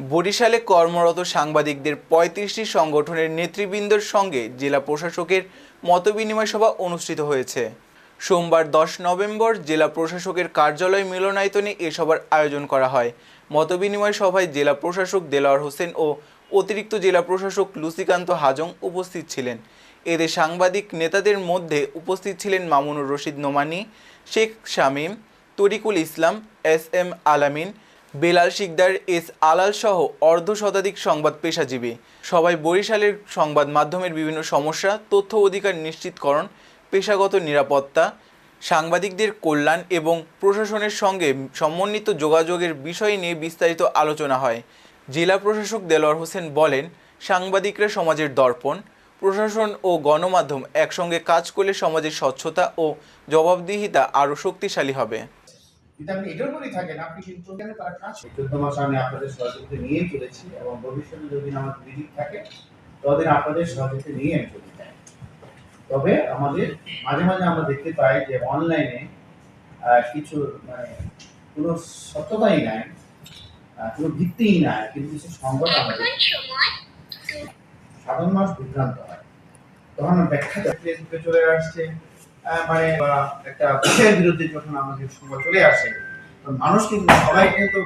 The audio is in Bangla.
বরিশালে কর্মরত সাংবাদিকদের পঁয়ত্রিশটি সংগঠনের নেতৃবৃন্দর সঙ্গে জেলা প্রশাসকের মতবিনিময় সভা অনুষ্ঠিত হয়েছে। সোমবার দশ নভেম্বর জেলা প্রশাসকের কার্যালয় মিলনায়তনে এ সভার আয়োজন করা হয়। মতবিনিময় সভায় জেলা প্রশাসক দেলোয়ার হোসেন ও অতিরিক্ত জেলা প্রশাসক লুসিকান্ত হাজং উপস্থিত ছিলেন। এতে সাংবাদিক নেতাদের মধ্যে উপস্থিত ছিলেন Mamunur Rashid Nomani, Sheikh Shamim, Tarikul Islam, S M Alamin Belal Sikdar, S আলাল সহ অর্ধ শতাধিক সংবাদ পেশাজীবী। সবাই বরিশালের সংবাদ মাধ্যমের বিভিন্ন সমস্যা, তথ্য অধিকার নিশ্চিতকরণ, পেশাগত নিরাপত্তা, সাংবাদিকদের কল্যাণ এবং প্রশাসনের সঙ্গে সমন্বিত যোগাযোগের বিষয় নিয়ে বিস্তারিত আলোচনা হয়। জেলা প্রশাসক দেলোয়ার হোসেন বলেন, সাংবাদিকরা সমাজের দর্পণ, প্রশাসন ও গণমাধ্যম একসঙ্গে কাজ করলে সমাজের স্বচ্ছতা ও জবাবদিহিতা আরও শক্তিশালী হবে। যদি আপনি এটার উপরই থাকেন আপনি কিন্তু এখানে তারা কাজ চোদ্দ মাস আমি আপনাদের সহযোগিতা নিয়েই চলেছি এবং ভবিষ্যতে যদি আমার বিদিক থাকে ততদিন আপনাদের সহযোগিতা নিয়ে আমি চলে যাই। তবে আমাদের মাঝে মাঝে আমরা দেখতে পাই যে অনলাইনে কিছু মানে কোনো সত্যতাই নাই আহ, কোনো ভিত্তিই নাই কিন্তু কিছু সংবাদ আমাদের সাধারণ মানুষ বিভ্রান্ত হয়। তখন ব্যাখ্যা চলে আসছে মানে একটা বিরুদ্ধে যখন আমাদের সময় চলে আসে মানুষ কিন্তু সবাই কিন্তু